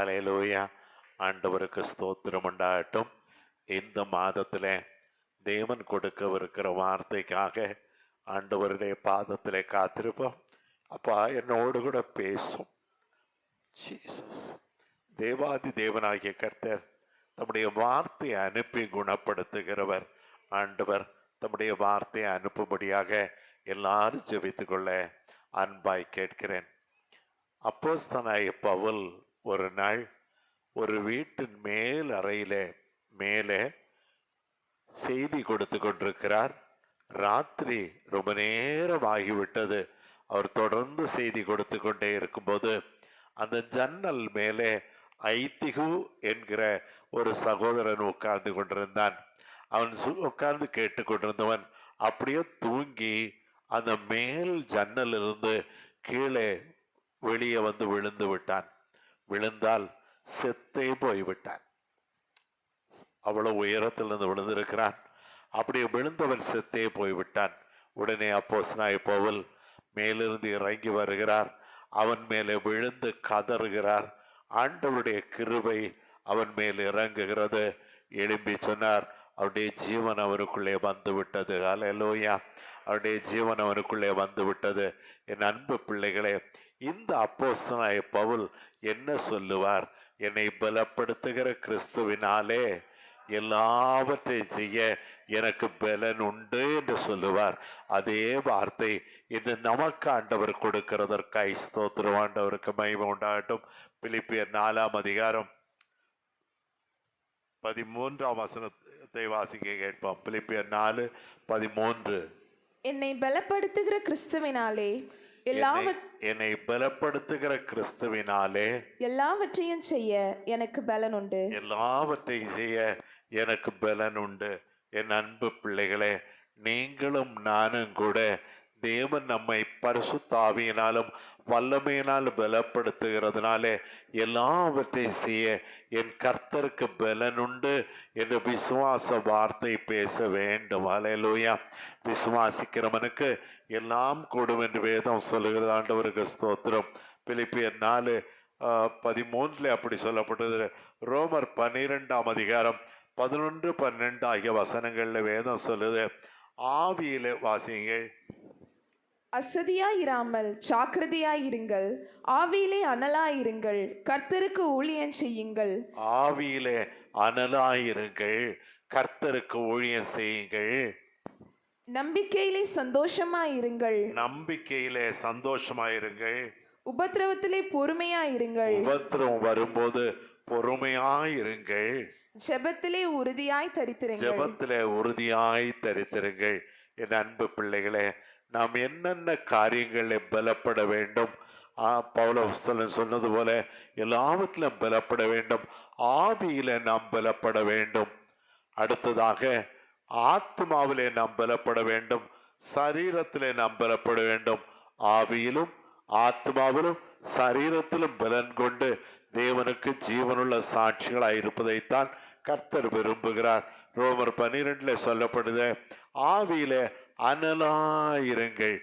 அலையலூயா ஆண்டவருக்கு ஸ்தோத்திரம் உண்டாகட்டும். இந்த மாதத்திலே தேவன் கொடுக்கவிருக்கிற வார்த்தைக்காக ஆண்டவருடைய பாதத்திலே காத்திருப்போம். அப்பா என்னோடு கூட பேசும். ஜீசஸ் தேவாதி தேவனாகிய கர்த்தர் தம்முடைய வார்த்தையை அனுப்பி குணப்படுத்துகிறவர். ஆண்டவர் தம்முடைய வார்த்தையை அனுப்பும்படியாக எல்லாரும் ஜெபித்துக்கொள்ள அன்பாய் கேட்கிறேன். அப்போஸ்தனாய பவுல் ஒரு நாள் ஒரு வீட்டின் மேல் அறையில மேலே செய்தி கொடுத்து கொண்டிருக்கிறார். ராத்திரி ரொம்ப நேரம் ஆகிவிட்டது. அவர் தொடர்ந்து செய்தி கொடுத்து கொண்டே இருக்கும்போது அந்த ஜன்னல் மேலே ஐத்திகு என்கிற ஒரு சகோதரன் உட்கார்ந்து கொண்டிருந்தான். அவன் சு- உட்கார்ந்து கேட்டு கொண்டிருந்தவன் அப்படியே தூங்கி அந்த மேல் ஜன்னலிருந்து கீழே வெளியே வந்து விழுந்து விட்டான். விழுந்தால் செத்தே போய்விட்டான். அவ்வளவு உயரத்திலிருந்து விழுந்திருக்கிறான். அப்படியே விழுந்தவன் செத்தே போய்விட்டான். உடனே அப்போஸ்தலனாகிய பவுல் மேலிருந்து இறங்கி வருகிறார். அவன் மேலே விழுந்து கதறுகிறார். ஆண்டவருடைய கிருபை அவன் மேல் இறங்குகிறது. எழும்பி சொன்னார் அவருடைய ஜீவன் அவருக்குள்ளே வந்து விட்டது அலையலோயா அவருடைய ஜீவன் அவனுக்குள்ளே வந்து விட்டது என் அன்பு பிள்ளைகளே இந்த அப்போஸ்தனாய பவுல் என்ன சொல்லுவார்? என்னை பலப்படுத்துகிற கிறிஸ்துவினாலே எல்லாவற்றையும் செய்ய எனக்கு பலன் உண்டு என்று சொல்லுவார். அதே வார்த்தை இன்று நமக்கு ஆண்டவர் கொடுக்கிறதற்காய் ஸ்தோத்திரம். ஆண்டவருக்கு மகிமை உண்டாகட்டும். பிலிப்பியர் நாலாம் அதிகாரம் பதிமூன்றாம் வசனத்தை வாசிக்க கேட்போம். பிலிப்பியர் நாலு பதிமூன்று. என்னை பலப்படுத்துகிற கிறிஸ்துவினாலே என்னை- பலப்படுத்துகிற கிறிஸ்துவினாலே எல்லாவற்றையும் செய்ய எனக்கு பலன் உண்டு எல்லாவற்றையும் செய்ய எனக்கு பலன் உண்டு என் அன்பு பிள்ளைகளே நீங்களும் நானும் கூட தேவன் நம்மை பரிசுத்தாவியினாலும் வல்லமையினால் பலப்படுத்துகிறதுனாலே எல்லாவற்றையும் செய்ய என் கர்த்தருக்கு பலனுண்டு என்று விசுவாச வார்த்தை பேச வேண்டும். அலையலூயா விசுவாசிக்கிறவனுக்கு எல்லாம் கூடும் என்று வேதம் சொல்லுகிறது. ஆண்டவருக்கு ஸ்தோத்திரம். பிலிப்பியர் நாலு ஆஹ், பதிமூன்றுல அப்படி சொல்லப்பட்டது. ரோமர் பன்னிரெண்டாம் அதிகாரம் பதினொன்று பன்னெண்டு ஆகிய வசனங்களில் வேதம் சொல்லுது. ஆவியில் வாசியுங்கள். அசதியாயிராமல் ஜாக்கிரதையாயிருங்கள் ஆவியிலே அனலாயிருங்கள். கர்த்தருக்கு ஊழியம் செய்யுங்கள். ஆவியிலே அனலாயிருங்கள். கர்த்தருக்கு ஊழியம் செய்யுங்கள். நம்பிக்கையிலே சந்தோஷமாயிருங்கள். நம்பிக்கையிலே சந்தோஷமாயிருங்கள். உபத்திரவத்திலே பொறுமையாயிருங்கள். உபத்திரம் வரும்போது பொறுமையாயிருங்கள். ஜெபத்திலே உறுதியாய் தரித்திருங்கள். ஜெபத்திலே உறுதியாய் தரித்திருங்கள். என் அன்பு பிள்ளைகளே நாம் என்னென்ன காரியங்களில் பலப்பட வேண்டும்? பவுலஸ்தலன் சொன்னது போல எல்லாவற்றிலும் பலப்பட வேண்டும். ஆவியில நாம் பலப்பட வேண்டும். அடுத்ததாக ஆத்மாவிலே நாம் பலப்பட வேண்டும். சரீரத்திலே நாம் பலப்பட வேண்டும். ஆவியிலும் ஆத்மாவிலும் சரீரத்திலும் பலன் கொண்டு தேவனுக்கு ஜீவனுள்ள சாட்சிகளாய் இருப்பதைத்தான் கர்த்தர் விரும்புகிறார். ரோமர் பன்னிரெண்டுல சொல்லப்படுது ஆவியில அனலாயிருங்கள்.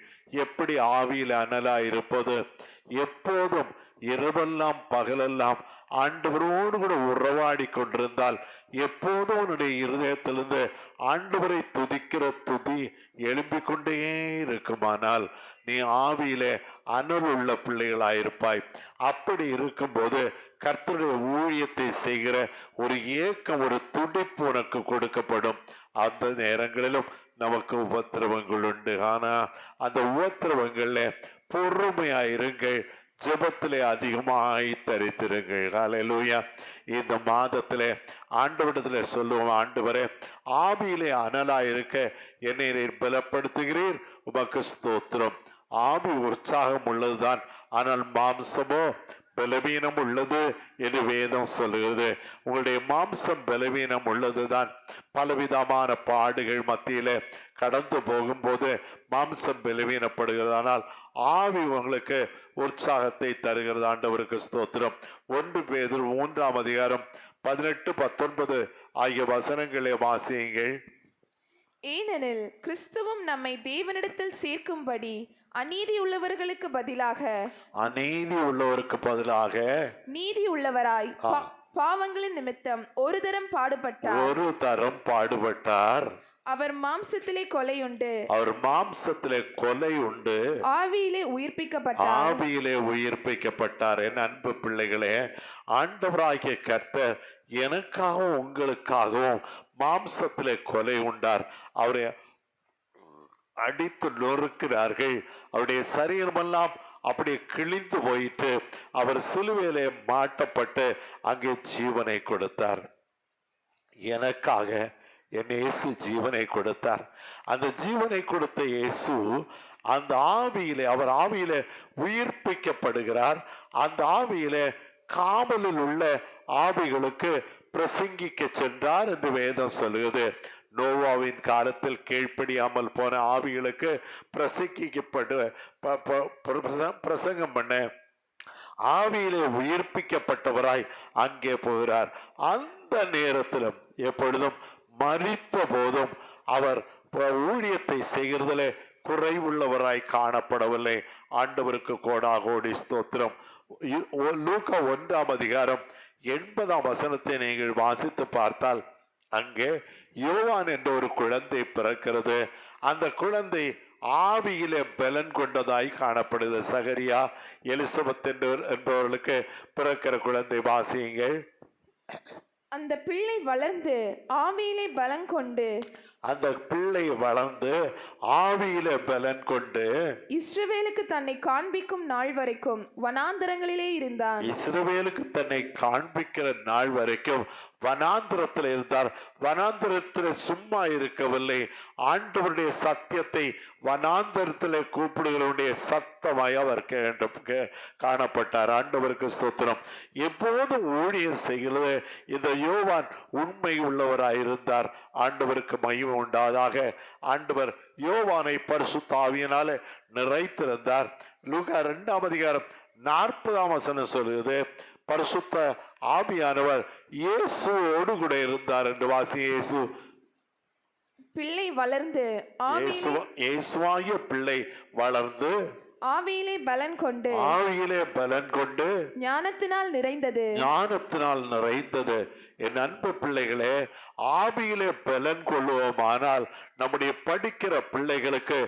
எப்படி ஆவியில அனலாயிருப்பது? எப்போதும் இரவெல்லாம் பகலெல்லாம் ஆண்டவரோடு கூட உறவாடி கொண்டிருந்தால் எப்போதும் உன்னுடைய இருதயத்திலிருந்து ஆண்டவரை துதிக்கிற துதி எழும்பிக் கொண்டே இருக்குமானால் நீ ஆவியிலே அனல் உள்ள பிள்ளைகளாயிருப்பாய். அப்படி இருக்கும்போது கர்த்தருடைய ஊழியத்தை செய்கிற ஒரு ஏக்கம் ஒரு துடிப்பு உனக்கு கொடுக்கப்படும். அந்த நேரங்களிலும் நமக்கு உபத்திரவங்கள் உண்டு ஆனா அந்த உபத்திரவங்களில் பொறுமையாயிருங்கள். ஜெபத்திலே அதிகமாய் தரித்திருங்கள். காலையிலூயா இந்த மாதத்திலே ஆண்டவரிடத்திலே சொல்லுவோம் வரை ஆவியிலே அனலாய் இருக்க என்னை நீர் பலப்படுத்துகிறீர். உமக்கு ஸ்தோத்திரம். ஆவி உற்சாகம் உள்ளதுதான். ஆனால் மாம்சமோ பலவீனம் உள்ளது என்று வேதம் சொல்லுகிறது. உங்களுடைய மாம்சம் பலவீனம் உள்ளதுதான் பலவிதமான பாடுகள் மத்தியில கடந்து போகும்போது மாம்சம் பலவீனப்படுகிறதானால் ஆவி உங்களுக்கு உற்சாகத்தை தருகிறது. ஆண்டவருக்கு ஸ்தோத்திரம். ஒன்று பேதில் மூன்றாம் அதிகாரம் பதினெட்டு பத்தொன்பது ஆகிய வசனங்களை வாசியுங்கள். ஏனெனில் கிறிஸ்துவும் நம்மை தேவனிடத்தில் சேர்க்கும்படி அநீதி உள்ளவர்களுக்கு பதிலாக அநீதி உள்ளவருக்கு பதிலாக நீதி உள்ளவராய் பா- பாவங்களின் நிமித்தம் ஒரு தரம் பாடுபட்டார். ஒரு தரம் பாடுபட்டார். அவர் மாம்சத்திலே கொலையுண்டு. அவர் மாம்சத்திலே கொலை உண்டு ஆவியிலே உயிர்ப்பிக்கப்பட்டார். ஆவியிலே உயிர்ப்பிக்கப்பட்டார். என் அன்பு பிள்ளைகளே ஆண்டவராகிய கர்த்தர் எனக்காகவும் உங்களுக்காகவும் மாம்சத்திலே கொலை உண்டார். அவரை அடித்து நொறுக்கிறார்கள் அவருடைய சரீரமெல்லாம் அப்படியே கிழிந்து போயிட்டு அவர் சிலுவையிலே மாட்டப்பட்டு அங்கே ஜீவனை கொடுத்தார். எனக்காக என் இயேசு ஜீவனை கொடுத்தார். அந்த ஜீவனை கொடுத்த இயேசு அந்த ஆவியிலே அவர் ஆவியிலே உயிர்ப்பிக்கப்படுகிறார். அந்த ஆவியிலே காவலில் உள்ள ஆவிகளுக்கு பிரசங்கிக்க சென்றார் என்று வேதம் சொல்லுகிறது. நோவாவின் காலத்தில் கீழ்ப்படியாமல் போன ஆவிகளுக்கு பிரசங்கிக்கப்பட்டு பிரசங்கம் பண்ண ஆவியிலே உயிர்ப்பிக்கப்பட்டவராய் அங்கே போகிறார். அந்த நேரத்திலும் எப்பொழுதும் மறித்த போதும் அவர் ஊழியத்தை செய்கிறதிலே குறைவுள்ளவராய் காணப்படவில்லை. ஆண்டவருக்கு கோடா கோடி ஸ்தோத்திரம் லூக்க லூக்கா ஒன்றாம் அதிகாரம் எண்பதாம் வசனத்தை நீங்கள் வாசித்து பார்த்தால் அங்கே யோவான் என்ற ஒரு குழந்தை பிறக்கிறது. அந்த குழந்தை ஆவியிலே பலன் கொண்டதாய் காணப்படுது. சகரியா எலிசபெத் என்பவர் என்பவர்களுக்கு பிறக்கிற குழந்தை வாசியுங்கள். அந்த பிள்ளை வளர்ந்து ஆவியிலே பலம் கொண்டு அந்த பிள்ளை வளர்ந்து ஆவியிலே பலன் கொண்டு இஸ்ரவேலுக்கு தன்னை காண்பிக்கும் நாள் வரைக்கும் வனாந்தரங்களிலே இருந்தான். இஸ்ரவேலுக்கு தன்னை காண்பிக்கிற நாள் வரைக்கும் வனாந்திரத்தில் இருந்தார். வனாந்திரத்தில் சும்மா இருக்கவில்லை. ஆண்டவருடைய சத்தியத்தை வனாந்திரத்தில் கூப்பிடுகிறவருடைய சத்தமாய் அவர் காணப்பட்டார். ஆண்டவருக்கு ஸ்தோத்திரம். எப்போதும் ஊழியம் செய்கிறது? இந்த யோவான் உண்மை உள்ளவராயிருந்தார் ஆண்டவருக்கு மகிமை உண்டாதாக. ஆண்டவர் யோவானை பரிசு தாவியினால நிறைத்திருந்தார். லூகா ரெண்டாம் அதிகாரம் நாற்பதாம் வசனம் சொல்லுகிறது பரிசுத்த ஆவியானவர் இயேசுவோடு கூட இருந்தார் என்று வாசி இயேசு. பிள்ளை வளர்ந்து இயேசுவாகிய பிள்ளை வளர்ந்து ஆவியிலே பலன் கொண்டு ஆவியிலே பலன் கொண்டு ஞானத்தினால் நிறைந்தது. ஞானத்தினால் நிறைந்தது. என் அன்பு பிள்ளைகளே ஆவியிலே பலன் கொள்வோமானால் நம்முடைய படிக்கிற பிள்ளைகளுக்கு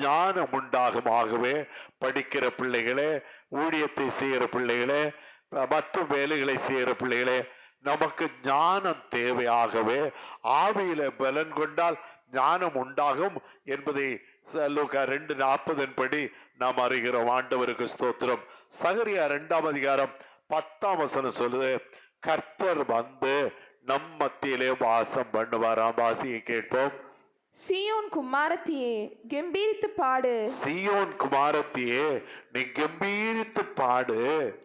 ஞானம் உண்டாகும் ஆகவே படிக்கிற பிள்ளைகளே ஊழியத்தை செய்கிற பிள்ளைகளே மற்ற வேலைகளை செய்கிற பிள்ளைகளே நமக்கு ஞானம் தேவையாகவே ஆவியில பலன் கொண்டால் ஞானம் உண்டாகும் என்பதை ச- ரெண்டு நாற்பதன் படி நாம் அறிகிறோம். ஆண்டவருக்கு ஸ்தோத்திரம். சகரியா ரெண்டாம் அதிகாரம் பத்தாம் வசனம் சொல்லுது கர்த்தர் வந்து நம் மத்தியிலே வாசம் பண்ணுவாராம் வாசியை கேட்போம். சீயோன் குமாரத்தியே கெம்பீரித்து பாடு. சீயோன் குமாரத்தியே நீ கம்பீரித்து பாடு.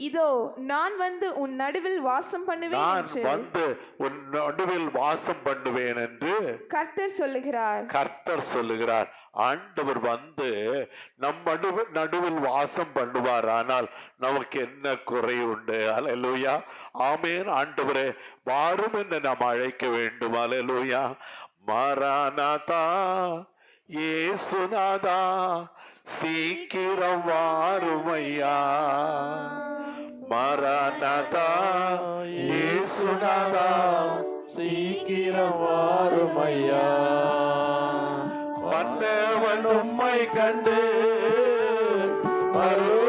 இதோ நான் வந்து உன் நடுவில் வாசம் பண்ணுவேன் நான் வந்து உன் நடுவில் வாசம் பண்ணுவேன் என்று கர்த்தர் சொல்லுகிறார். கர்த்தர் சொல்லுகிறார். ஆண்டவர் வந்து நம் நடுவு நடுவில் வாசம் பண்ணுவார். ஆனால் நமக்கு என்ன குறை உண்டு? அலலூயா ஆமேன். ஆண்டவரே வாரும் என்று நாம் அழைக்க வேண்டும். அலலூயா மாரானாதா ஏசுநாதா சீக்கிரம் வாருமையா. மாரானாதா ஏசுநாதா சீக்கிரம் வாருமையா. மன்னவன் உம்மை கண்டு மறு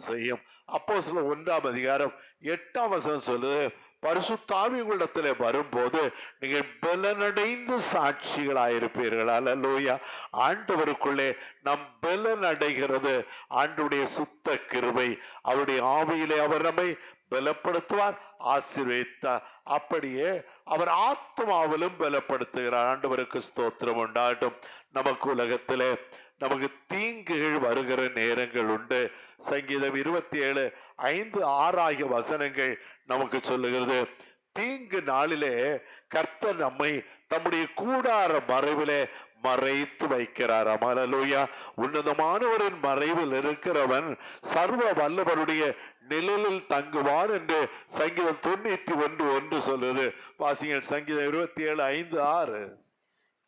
எங்களோடு செய்யும். அப்போ சில ஒன்றாம் அதிகாரம் எட்டாம் வசனம் சொல்லுது பரிசுத்தாவி உங்களிடத்துல வரும்போது நீங்கள் பலனடைந்து சாட்சிகளாயிருப்பீர்கள். லோயா ஆண்டவருக்குள்ளே நம் பலன் அடைகிறது. ஆண்டுடைய சுத்த கிருபை அவருடைய ஆவியிலே அவர் நம்மை பலப்படுத்துவார் ஆசீர்வதித்தார். அப்படியே அவர் ஆத்மாவிலும் பலப்படுத்துகிறார். ஆண்டவருக்கு ஸ்தோத்திரம் உண்டாட்டும் நமக்கு உலகத்திலே நமக்கு தீங்குகள் வருகிற நேரங்கள் உண்டு. சங்கீதம் இருபத்தி ஏழு ஐந்து ஆறு ஆகிய வசனங்கள் நமக்கு சொல்லுகிறது. தீங்கு நாளிலே கர்த்த நம்மை தம்முடைய கூடார மறைவிலே மறைத்து வைக்கிறார். அமலலூயா. உன்னதமானவரின் மறைவில் இருக்கிறவன் சர்வ வல்லவருடைய நிழலில் தங்குவான் என்று சங்கீதம் தொண்ணூத்தி ஒன்று ஒன்று சொல்லுது. வாசிங்கள் சங்கீதம் இருபத்தி ஏழு ஐந்து ஆறு.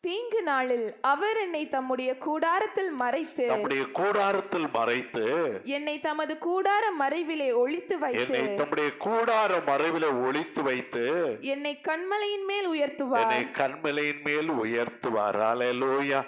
தீங்கு நாளில் அவர் என்னை தம்முடைய கூடாரத்தில் மறைத்து தம்முடைய கூடாரத்தில் மறைத்து என்னை தமது கூடார மறைவிலே ஒளித்து வைத்து என்னை தம்முடைய கூடார மறைவில ஒளித்து வைத்து என்னை கண்மலையின் மேல் உயர்த்துவார். என்னை கண்மலையின் மேல் உயர்த்துவார். அல்லேலூயா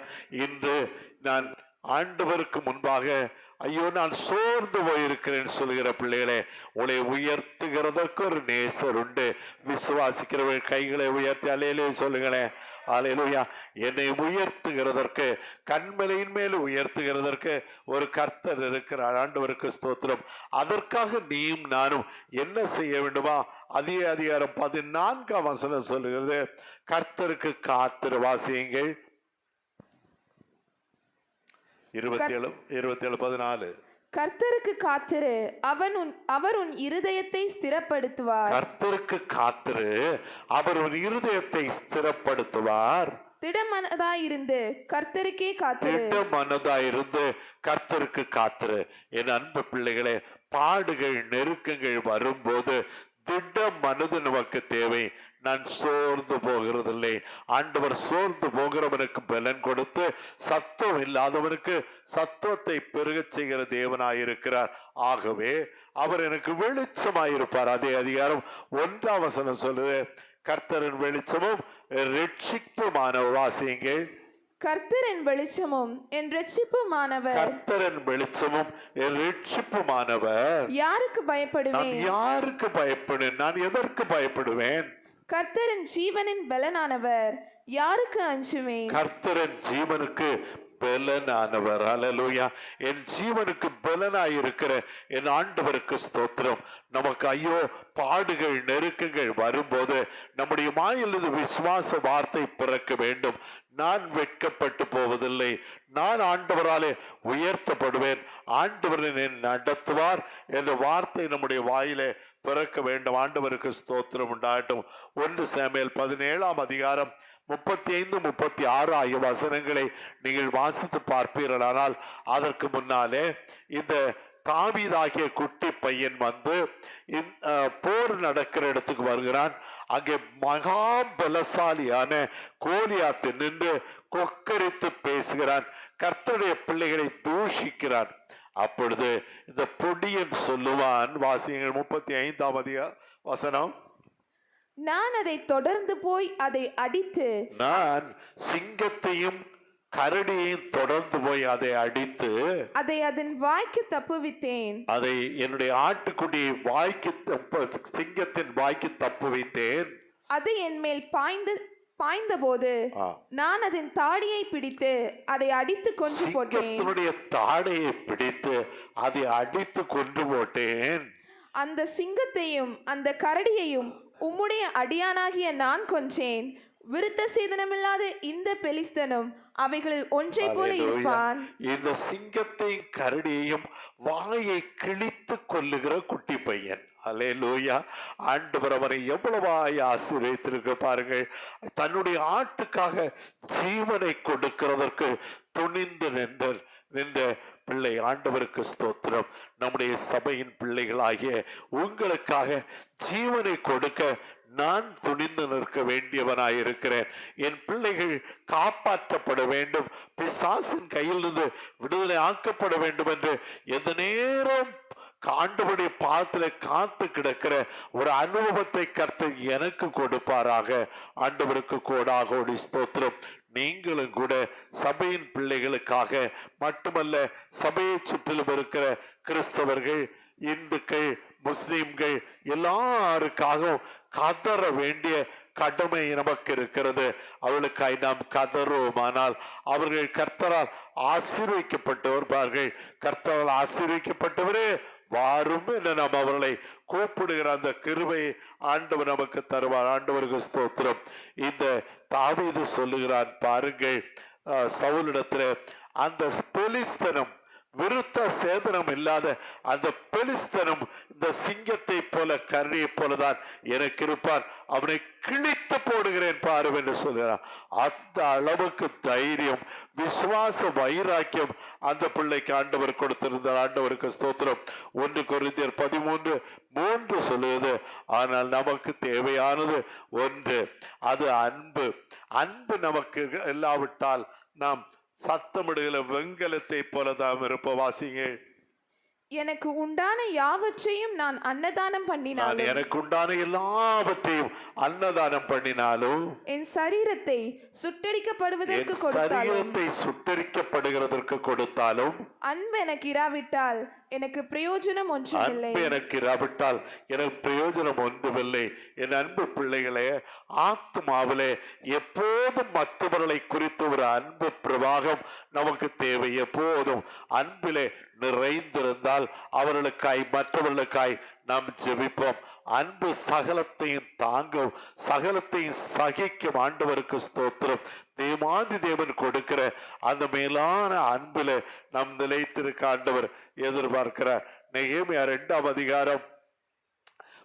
இன்று நான் ஆண்டவருக்கு முன்பாக ஐயோ நான் சோர்ந்து போயிருக்கிறேன் சொல்கிற பிள்ளைகளே உங்களை உயர்த்துகிறதற்கு ஒரு நேசர் உண்டு. விசுவாசிக்கிறவர்கள் கைகளை உயர்த்தி அலையிலே சொல்லுங்களேன். அலையிலுயா என்னை உயர்த்துகிறதற்கு கண்மலையின் மேல் உயர்த்துகிறதற்கு ஒரு கர்த்தர் இருக்கிறார். ஆண்டவருக்கு ஸ்தோத்திரம். அதற்காக நீயும் நானும் என்ன செய்ய வேண்டுமா? அதிக அதிகாரம் பதினான்காம் வசனம் சொல்லுகிறது. கர்த்தருக்கு காத்திரு வாசியுங்கள் இருபத்தி ஏழு இருபத்தி ஏழு பதினாலு. கர்த்தருக்கு காத்திரு அவன் உன் அவர் உன் இருதயத்தை ஸ்திரப்படுத்துவார். கர்த்தருக்கு காத்திரு அவர் உன் இருதயத்தை ஸ்திரப்படுத்துவார். திடமனதாயிருந்து கர்த்தருக்கே காத்திரு. திட்ட மனதாயிருந்து கர்த்தருக்கு காத்திரு. என் அன்பு பிள்ளைகளே பாடுகள் நெருக்கங்கள் வரும்போது திட மனது நமக்கு தேவை. நான் சோர்ந்து போகிறதில்லை. ஆண்டவர் சோர்ந்து போகிறவனுக்கு பலன் கொடுத்து சத்துவம் இல்லாதவனுக்கு சத்துவத்தை பெருகச் செய்கிற தேவனாயிருக்கிறார். ஆகவே அவர் எனக்கு வெளிச்சமாயிருப்பார். அதே அதிகாரம் ஒன்றாம் வசனம் சொல்லுது கர்த்தரின் வெளிச்சமும் ரட்சிப்புமான வாசியுங்கள். கர்த்தரின் வெளிச்சமும் என் ரட்சிப்புமானவர் கர்த்தரின் வெளிச்சமும் ரட்சிப்புமானவர் யாருக்கு பயப்படுவேன்? யாருக்கு பயப்படுவேன் நான் எதற்கு பயப்படுவேன்? கர்த்தரின் ஜீவனின் பலனானவர் யாருக்கு அஞ்சுவேன் கர்த்தரின் ஜீவனுக்கு பலனானவர். அல்லேலூயா என் ஜீவனுக்கு பலனாயிருக்கிற என் ஆண்டவருக்கு ஸ்தோத்திரம். நமக்கு ஐயோ பாடுகள் நெருக்கங்கள் வரும்போது நம்முடைய மாயிலிருந்து விசுவாச வார்த்தை பிறக்க வேண்டும். நான் வெட்கப்பட்டு போவதில்லை. நான் ஆண்டவராலே உயர்த்தப்படுவேன். ஆண்டவர் என்னை நடத்துவார். என்ற வார்த்தை நம்முடைய வாயிலே பிறக்க வேண்டும். ஆண்டவருக்கு ஸ்தோத்திரம் உண்டாகட்டும். ஒன்று சேமையில் பதினேழாம் அதிகாரம் முப்பத்தி ஐந்து முப்பத்தி ஆறு ஆகிய வசனங்களை நீங்கள் வாசித்து பார்ப்பீர்களானால் அதற்கு முன்னாலே இந்த தாவீதாகிய குட்டி பையன் வந்து அஹ், போர் நடக்கிற இடத்துக்கு வருகிறான். அங்கே மகா பலசாலியான கோலியாத்து நின்று கொக்கரித்து பேசுகிறான். கர்த்தருடைய பிள்ளைகளை தூஷிக்கிறான். அப்பொழுது இந்த பொடியன் சொல்லுவான் வாசியங்கள் முப்பத்தி ஐந்தாம் அதிக வசனம். நான் அதை தொடர்ந்து போய் அதை அடித்து நான் சிங்கத்தையும் கரடியையும் தொடர்ந்து போய் அதை அடித்து அதை அதன் வாய்க்கு தப்புவித்தேன். அதை என்னுடைய ஆட்டுக்குடியை வாய்க்கு தப்ப சிங்கத்தின் வாய்க்கு தப்பு வைத்தேன் அது என் மேல் பாய்ந்து பாய்ந்தபோது. நான் அதன் தாடியை பிடித்து அதை அடித்து கொன்று போட்டேன். தாடையை பிடித்து அதை அடித்து கொண்டு போட்டேன். அந்த சிங்கத்தையும் அந்த கரடியையும் உம்முடைய அடியானாகிய நான் கொன்றேன். விருத்த சேதனமில்லாத இந்த பெலிஸ்தனும் அவைகளில் ஒன்றை போல. இருப்பான் இந்த சிங்கத்தையும் கரடியையும் வாயை கிழித்து கொல்லுகிற குட்டி பையன். அலே லூயா ஆண்டவர் அவரை எவ்வளவாய் ஆசீர்வதித்திருக்க பாருங்கள். தன்னுடைய ஆட்டுக்காக ஜீவனை கொடுக்கிறதற்கு துணிந்து நின்ற நின்ற பிள்ளை ஆண்டவருக்கு ஸ்தோத்திரம். நம்முடைய சபையின் பிள்ளைகளாகிய உங்களுக்காக ஜீவனை கொடுக்க நான் துணிந்து நிற்க வேண்டியவனாயிருக்கிறேன். என் பிள்ளைகள் காப்பாற்றப்பட வேண்டும். பிசாசின் கையிலிருந்து விடுதலை ஆக்கப்பட வேண்டும் என்று எந்த நேரம் ஆண்டவருடைய பாதத்துல காத்து கிடக்கிற ஒரு அனுபவத்தை கர்த்தர் எனக்கு கொடுப்பாராக. ஆண்டவருக்கு கோடாகோடி ஸ்தோத்திரம். நீங்களும் கூட சபையின் பிள்ளைகளுக்காக மட்டுமல்ல சபையை சுற்றிலும் இருக்கிற கிறிஸ்தவர்கள் இந்துக்கள் முஸ்லிம்கள் எல்லாருக்காகவும் கதற வேண்டிய கடமை நமக்கு இருக்கிறது. அவளுக்காய் நாம் கதறுவோமானால் அவர்கள் கர்த்தரால் ஆசீர்விக்கப்பட்டு வருவார்கள் கர்த்தரால் ஆசீர்விக்கப்பட்டவரே வாரும் என நாம் அவர்களை கூப்பிடுகிற அந்த கிருபையை ஆண்டவர் நமக்கு தருவார். ஆண்டவருக்கு ஸ்தோத்திரம். இந்த தாவீது சொல்லுகிறான் பாருங்கள். அஹ், சவுலிடத்துல அந்த போலீஸ்தனம் விருத்த சேதனம் இல்லாத அந்த பெலிஸ்தனம் இந்த சிங்கத்தை போல கரணியை போலதான் எனக்கு இருப்பான் அவனை கிழித்து போடுகிறேன் பாரு என்று சொல்கிறான். அந்த அளவுக்கு தைரியம் விசுவாச வைராக்கியம் அந்த பிள்ளைக்கு ஆண்டவர் கொடுத்திருந்தார். ஆண்டவருக்கு ஸ்தோத்திரம். ஒன்று கொரிந்தியர் பதிமூன்று மூன்று சொல்லுவது ஆனால் நமக்கு தேவையானது ஒன்று அது அன்பு. அன்பு நமக்கு இல்லாவிட்டால் நாம் சத்தமிடுகிற வெங்கலத்தை போலதான் இருப்ப வாசிங்க எனக்கு உண்டான யாவற்றையும் நான் அன்னதானம் நான் பண்ணினாலும் எனக்கு உண்டான எல்லாவற்றையும் அன்னதானம் பண்ணினாலும் என் சரீரத்தை சுட்டடிக்கப்படுவதற்கு என் கொடுத்தாலும் சரீரத்தை சுட்டரிக்கப்படுகிறதற்கு கொடுத்தாலும்? அன்பு எனக்கு இராவிட்டால் எனக்கு பிரயோஜனம் ஒன்றுமில்லை அன்பு எனக்கு இராவிட்டால் எனக்கு பிரயோஜனம் ஒன்றுமில்லை. என் அன்பு பிள்ளைகளே ஆத்மாவிலே எப்போதும் மற்றவர்களை குறித்து ஒரு அன்பு பிரவாகம் நமக்கு தேவை. எப்போதும் அன்பிலே நிறைந்திருந்தால் அவர்களுக்காய் மற்றவர்களுக்காய் நாம் ஜெபிப்போம். அன்பு சகலத்தையும் தாங்கும் சகலத்தையும் சகிக்கும் ஆண்டவருக்கு ஸ்தோத்திரம். தேவாதி தேவன் கொடுக்கிற அந்த மேலான அன்புல நம் நிலைத்திருக்க ஆண்டவர் எதிர்பார்க்கிறார். நெகேமியா ரெண்டாம் அதிகாரம்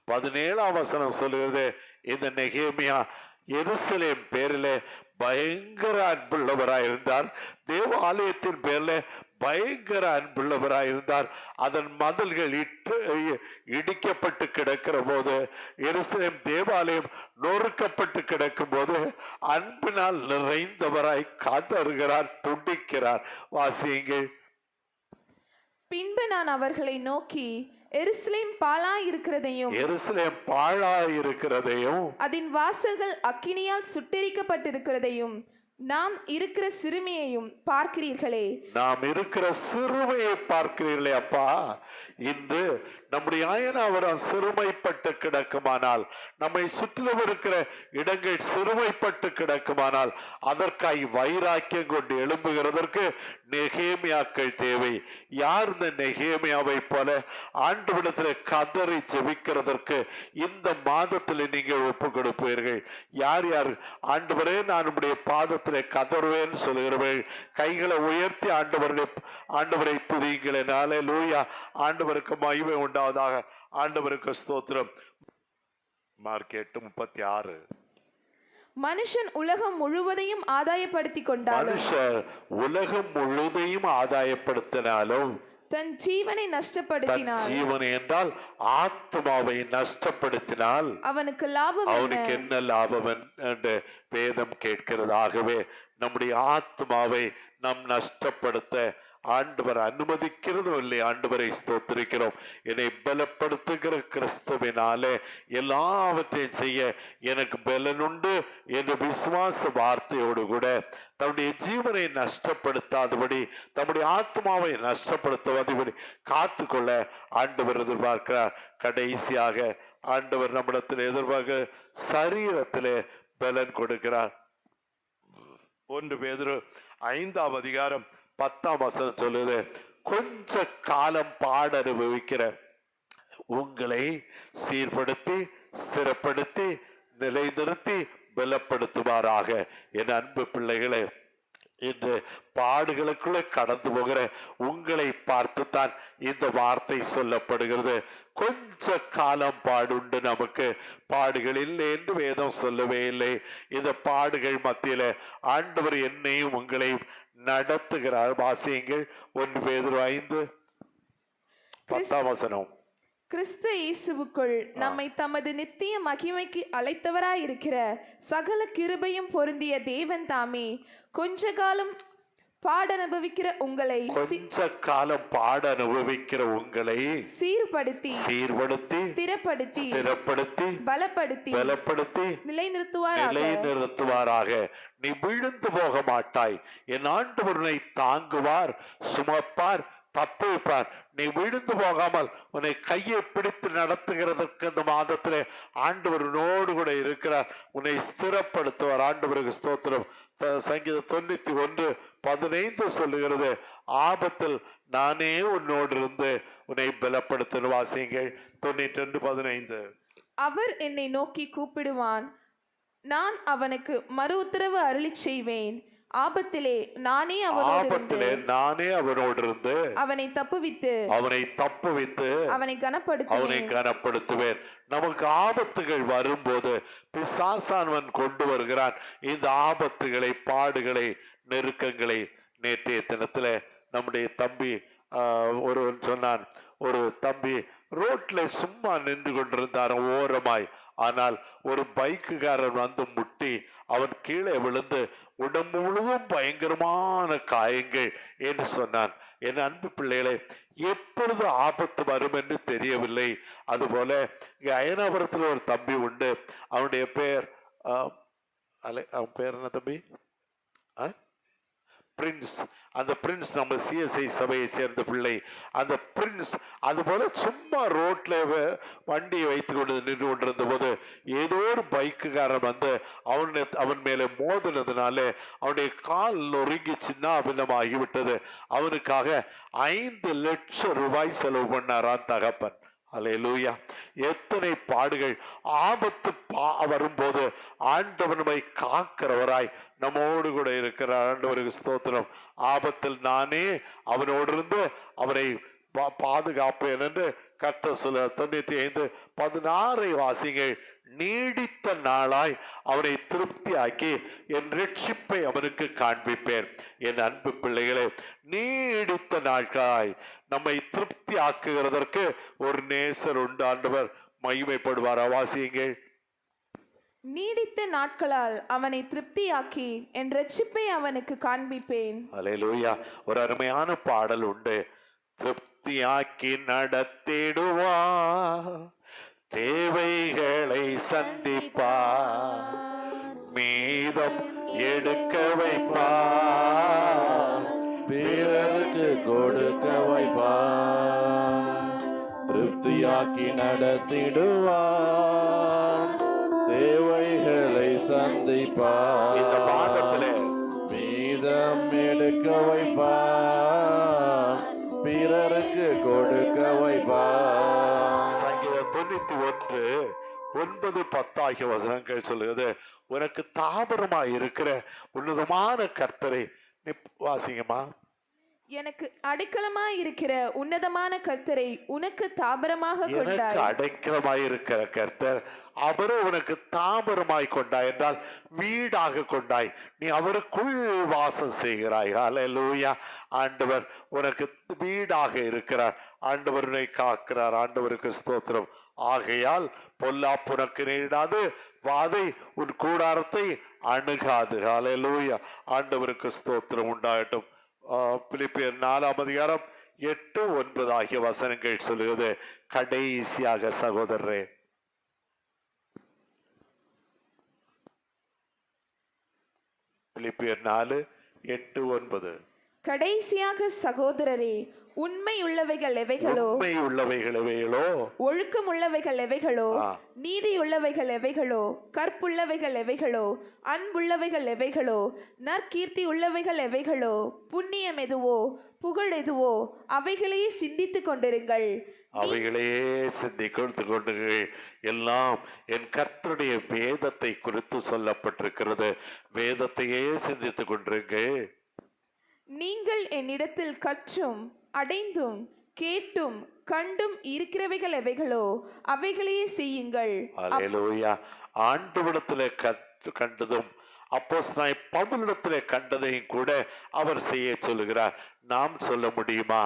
பதினேழாம் வசனம் சொல்லுகிறது இந்த நெகேமியா எருசலேம் பேரில் பயங்கர அன்புள்ளவராக இருந்தார் தேவ ஆலயத்தின் பேர்ல பயங்கர அன்புள்ளவராய் இருந்தார் அதன் மதில்கள் இட்டு இடிக்கப்பட்டு கிடக்கிற போது எருசலேம் தேவாலயம் நொறுக்கப்பட்டு கிடக்கும் போது அன்பினால் நிறைந்தவராய் காத்தருகிறார் துடிக்கிறார் வாசியுங்கள். பின்பு நான் அவர்களை நோக்கி எருசலேம் பாழாயிருக்கிறதையும் எருசலேம் பாழாயிருக்கிறதையும் அதன் வாசல்கள் அக்கினியால் சுட்டெரிக்கப்பட்டிருக்கிறதையும் நாம் இருக்கிற சிறுமியையும் பார்க்கிறீர்களே. நாம் இருக்கிற சிறுமையை பார்க்கிறீர்களே அப்பா. இன்று நம்முடைய ஆயனாவரம் சிறுமைப்பட்டு கிடக்குமானால் நம்மை சுற்றிலும் இருக்கிற இடங்கள் சிறுமைப்பட்டு கிடக்குமானால் அதற்காய் வைராக்கியம் கொண்டு எழும்புகிறதற்கு நெகேமியாக்கள் தேவை. யார் இந்த நெகேமியாவை போல ஆண்டு விடத்தில் கதறி ஜெபிக்கிறதற்கு இந்த மாதத்தில் நீங்கள் ஒப்பு கொடுப்பீர்கள்? யார் யார்? ஆண்டு ஆண்டவரே நான் உம்முடைய பாதத்திலே கதறுவேன் சொல்கிறவர்கள் கைகளை உயர்த்தி ஆண்டவருடைய ஆண்டவரை துதிங்களே லூயா ஆண்டவருக்கு மகிமை உண்டாவதாக. ஆண்டவருக்கு ஸ்தோத்திரம். மார்க் எட்டு முப்பத்தி ஆறு. மனுஷன் உலகம் முழுவதையும் ஆதாயப்படுத்திக் கொண்டாலும் மனுஷர் உலகம் முழுதையும் ஆதாயப்படுத்தினாலும் தன் ஜீவனை தன் நஷ்டப்படுத்தினார் ஜீவன் என்றால் ஆத்மாவை நஷ்டப்படுத்தினால் அவனுக்கு லாபம் அவனுக்கு என்ன லாபம் என்று வேதம் கேட்கிறதாகவே நம்முடைய ஆத்மாவை நாம் நஷ்டப்படுத்த ஆண்டவர் அனுமதிக்கிறதும் இல்லை ஆண்டவரை ஸ்தோத்திருக்கிறோம். என்னை பலப்படுத்துகிற கிறிஸ்துவினாலே எல்லாவற்றையும் செய்ய எனக்கு பலனுண்டு என்ற விசுவாச வார்த்தையோடு கூட தன்னுடைய ஜீவனை நஷ்டப்படுத்தாதபடி தம்முடைய ஆத்மாவை நஷ்டப்படுத்தாதபடி காத்துக்கொள்ள ஆண்டவர் எதிர்பார்க்கிறார். கடைசியாக ஆண்டவர் நம்மிடத்தில் எதிர்பார்க்க சரீரத்திலே பலன் கொடுக்கிறார். ஒன்று பேதரும் ஐந்தாம் அதிகாரம் பத்தாம் வசனம் சொல்லுது கொஞ்ச காலம் பாட அனுபவிக்கிற உங்களை சீர்படுத்தி ஸ்திரப்படுத்தி நிலைநிறுத்தி பலப்படுத்துவாராக. என் அன்பு பிள்ளைகளே இன்று பாடுகளுக்குள்ளே கடந்து போகிற உங்களை பார்த்துத்தான் இந்த வார்த்தை சொல்லப்படுகிறது. கொஞ்ச காலம் பாடுண்டு நமக்கு. பாடுகள் இல்லை என்று வேதம் சொல்லவே இல்லை. இந்த பாடுகள் மத்தியில ஆண்டவர் என்னையும் உங்களையும் நடத்துகிறார் வாசியங்கள் ஒன்று பேதுரு ஐந்து பத்தாம் வசனம். கிறிஸ்து இயேசுவுக்குள் நம்மை தமது நித்திய மகிமைக்கு அழைத்தவராயிருக்கிற சகல கிருபையும் பொருந்திய தேவன் தாமே கொஞ்ச காலம் பாடனுபவிக்கிற உங்களை சி- கொஞ்ச காலம் பாட அனுபவிக்கிற உங்களை சீர்படுத்தி சீர்படுத்தி ஸ்திரப்படுத்தி ஸ்திரப்படுத்தி பலப்படுத்தி பலப்படுத்தி நிலைநிறுத்துவாராக. நிலை நிறுத்துவாராக நீ விழுந்து போக மாட்டாய். என் உன்னை தாங்குவார் சுமப்பார் தப்புவிப்பார் நீ விழுந்து போகாமல் உன்னை கையை பிடித்து நடத்துகிறதற்கு இந்த மாதத்திலே ஆண்டவர் உன்னோடு கூட இருக்கிறார். உன்னை ஸ்திரப்படுத்துவார். ஆண்டவருக்கு ஸ்தோத்திரம். சங்கீத சங்கீதம் தொண்ணூத்தி ஒன்று பதினைந்து சொல்லுகிறது. ஆபத்தில் நானே உன்னோடு இருந்து உன்னை பலப்படுத்த வாசியுங்கள். தொண்ணூற்றி ரெண்டு பதினைந்து. அவர் என்னை நோக்கி கூப்பிடுவான். நான் அவனுக்கு மறு உத்தரவு அருளி செய்வேன். ஆபத்திலே நானே ஆபத்திலே நானே அவனோடு இருந்து அவனை தப்புவித்து அவனை தப்புவித்து அவனை அவனை கனப்படுத்துவேன். நமக்கு ஆபத்துகள் வரும்போது பிசாசானவன் கொண்டு வருகிறான். இந்த ஆபத்துகளை பாடுகளை நெருக்கங்களை நேற்றைய தினத்துல நம்முடைய தம்பி ஆஹ், ஒருவன் சொன்னான். ஒரு தம்பி ரோட்ல சும்மா நின்று கொண்டிருந்தார் ஓரமாய். ஆனால் ஒரு பைக்குக்காரன் வந்து முட்டி அவன் கீழே விழுந்து உடம்பு முழுவதும் பயங்கரமான காயங்கள் என்று சொன்னான். என் அன்பு பிள்ளைகளே எப்பொழுது ஆபத்து வரும் என்று தெரியவில்லை. அதுபோல இங்கே அயனாபுரத்தில் ஒரு தம்பி உண்டு. அவனுடைய பேர் அலை அவன் பேர் என்ன தம்பி? ஆ? பிரின்ஸ். அந்த பிரின்ஸ் நம்ம சிஎஸ்ஐ சபையை சேர்ந்த பிள்ளை. அந்த பிரின்ஸ் அதுபோல் சும்மா ரோட்டில் வண்டியை வைத்து கொண்டு நின்று கொண்டிருந்த போது ஏதோ ஒரு பைக்குக்காரன் வந்து அவன் அவன் மேலே மோதினதுனால அவனுடைய கால் நொறுங்கி சின்ன ஆகிவிட்டது அவனுக்காக ஐந்து லட்சம் ரூபாய் செலவு பண்ணாரான் தகப்பன். அலையலூயா. எத்தனை பாடுகள் ஆபத்து பா வரும்போது ஆண்டவர் நம்மை காக்கிறவராய் நம்மோடு கூட இருக்கிறார். ஆண்டவருக்கு ஸ்தோத்திரம். ஆபத்தில் நானே அவனோடு இருந்து அவரை பா- பாதுகாப்பேன் என்று கர்த்தர் சொல்ல தொண்ணூற்றி ஐந்து பதினாறை வாசிங்கள் நீடித்த நாளாய் அவனை திருப்தியாக்கி என் ரட்சிப்பை அவனுக்கு காண்பிப்பேன். என் அன்பு பிள்ளைகளே நீடித்த நாட்களாய் நம்மை திருப்தி ஆக்குகிறதற்கு ஒரு நேசர் உண்டு. ஆண்டவர் மகிமைப்படுவார். வாசியுங்கள் நீடித்த நாட்களால் அவனை திருப்தியாக்கி என் ரட்சிப்பை அவனுக்கு காண்பிப்பேன். அலையலூயா ஒரு அருமையான பாடல் உண்டு. திருப்தியாக்கி நடத்திடுவா தேவைகளை சந்திப்பா மீதம் எடுக்க வைப்பா பிறருக்கு கொடுக்க வைப்பான் திருப்தியாக்கி நடத்திடுவார். தேவைகளை சந்திப்பான் இந்த மாதத்திலே ஒன்பது பத்தாகிய வசனங்கள் சொல்லுகிறது. உனக்கு தாபரமாய் இருக்கிற உன்னதமான கர்த்தரை நீ வாசிங்கம்மா. எனக்கு அடைக்கலமாய் இருக்கிற உன்னதமான கர்த்தரை உனக்கு தாபரமாக கொண்டாய். அடைக்கலமாய் இருக்கிற கர்த்தர் அவரை உனக்கு தாபரமாய் கொண்டாய் என்றால் வீடாக கொண்டாய். நீ அவருக்குள் வாசம் செய்கிறாய். ஹalleluya ஆண்டவர் உனக்கு வீடாக இருக்கிறார். ஆண்டவர் உன்னை காக்கிறார். ஆண்டவருக்கு ஸ்தோத்திரம். ஆகையால் பொல்லாப்பு உனக்கு நேரிடாது வாதை உன் கூடாரத்தை அணுகாது. ஹalleluya ஆண்டவருக்கு ஸ்தோத்திரம் உண்டாகட்டும். பிலிப்பியர் நாலாம் அதிகாரம் எட்டு ஒன்பது ஆகிய வசனங்கள் சொல்லுகிறது. கடைசியாக சகோதரரே பிலிப்பியர் நாலு எட்டு ஒன்பது. கடைசியாக சகோதரரே உண்மை உள்ளவைகள் எவைகளோ? உண்மை உள்ளவைகள் எவைகளோ? ஒழுக்கம் உள்ளவைகள் எவைகளோ. நீதி உள்ளவைகள் எவைகளோ? கற்புள்ளவைகள் எவைகளோ? அன்புள்ளவைகள் எவைகளோ? நற்கீர்த்தி உள்ளவைகள் எவைகளோ? புண்ணியம் எதுவோ? புகழ் எதுவோ? அவைகளையே சிந்தித்துக் கொண்டிருங்கள். அவைகளையே சிந்தி கொடுத்து கொண்டு எல்லாம் என் கர்த்தருடைய வேதத்தை குறித்து சொல்லப்பட்டிருக்கிறது. வேதத்தையே சிந்தித்துக் கொண்டிருங்கள். நீங்கள் என்னிடத்தில் கற்றும் அடைந்தும் கேட்டும் கண்டும் இருக்கிறவைகள் எவைகளோ அவைகளையே செய்யுங்கள். அலையலூயா ஆண்டவிடத்திலே கற்று கண்டதும் அப்போஸ்தலனாய் பவுலிடத்திலே கண்டதையும் கூட அவர் செய்ய சொல்லுகிறார். நாம் சொல்ல முடியுமா?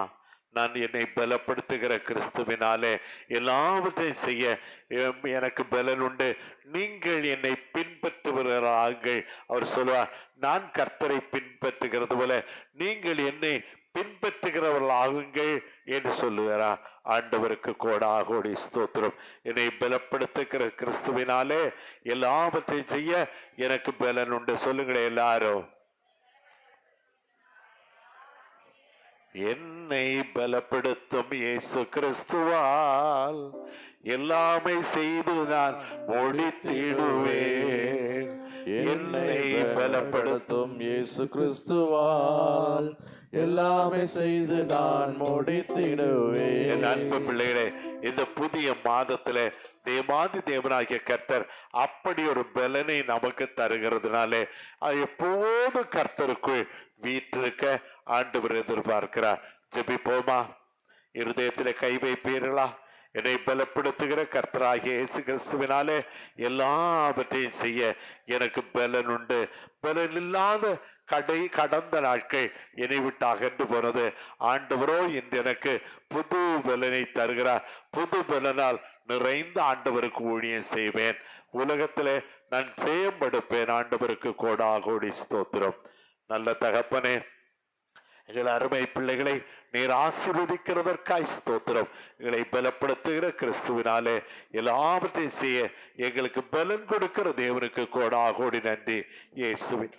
நான் என்னை பலப்படுத்துகிற கிறிஸ்துவினாலே எல்லாவற்றையும் செய்ய எனக்கு பலன் உண்டு. நீங்கள் என்னை பின்பற்றுகிறார்கள் அவர் சொல்லுவார் நான் கர்த்தரை பின்பற்றுகிறது போல நீங்கள் என்னை பின்பற்றுகிறவர்கள் ஆகுங்கள் என்று சொல்லுகிறார். ஆண்டவருக்கு கோடா கோடி ஸ்தோத்திரம். என்னை பலப்படுத்துகிற கிறிஸ்துவினாலே எல்லாவற்றையும் செய்ய எனக்கு பலன் உண்டு. சொல்லுங்களேன் எல்லாரும். என்னை பலப்படுத்தும் இயேசு கிறிஸ்துவால் எல்லாமே செய்து நான் முடித்திடுவேன் என்னை பலப்படுத்தும் இயேசு கிறிஸ்துவால் எல்லாமே செய்து நான் முடித்திடுவேன். என் அன்பு பிள்ளைகளே இந்த புதிய மாதத்துல தேவாதி தேவனாகிய கர்த்தர் அப்படி ஒரு பலனை நமக்கு தருகிறதுனாலே எப்போதும் எப்போது கர்த்தருக்குள் வீட்டிருக்க ஆண்டவர் எதிர்பார்க்கிறார். ஜெபிப்போமா? இருதயத்தில் கை வைப்பீர்களா? என்னை பலப்படுத்துகிற கர்த்தராகிய இயேசு கிறிஸ்துவினாலே எல்லாவற்றையும் செய்ய எனக்கு பலன் உண்டு பலன் இல்லாத கடை கடந்த நாட்கள் என்னை விட்டு அகன்று போனது. ஆண்டவரோ இன்று எனக்கு புது பலனை தருகிறார். புது பலனால் நிறைந்த ஆண்டவருக்கு ஊழியம் செய்வேன். உலகத்திலே நான் ஜெயம்படுப்பேன் ஆண்டவருக்கு கோடா கோடி ஸ்தோத்திரம். நல்ல தகப்பனே எங்கள் அருமை பிள்ளைகளை நீர் ஆசீர்வதிக்கிறதற்காய் ஸ்தோத்திரம். எங்களை பலப்படுத்துகிற கிறிஸ்துவினாலே எல்லாவற்றையும் செய்ய எங்களுக்கு பலன் கொடுக்கிற தேவனுக்கு கோடா கோடி நன்றி. இயேசுவின்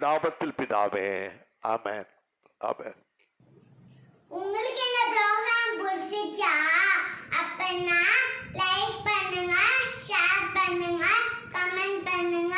நாமத்தில் பிதாவே ஆமேன் ஆமேன். உங்களுக்கு என்ன ப்ரோக்ராம் பிடிச்சிச்சா அப்பன்னா லைக் பண்ணுங்க ஷேர் பண்ணுங்க கமெண்ட் பண்ணுங்க.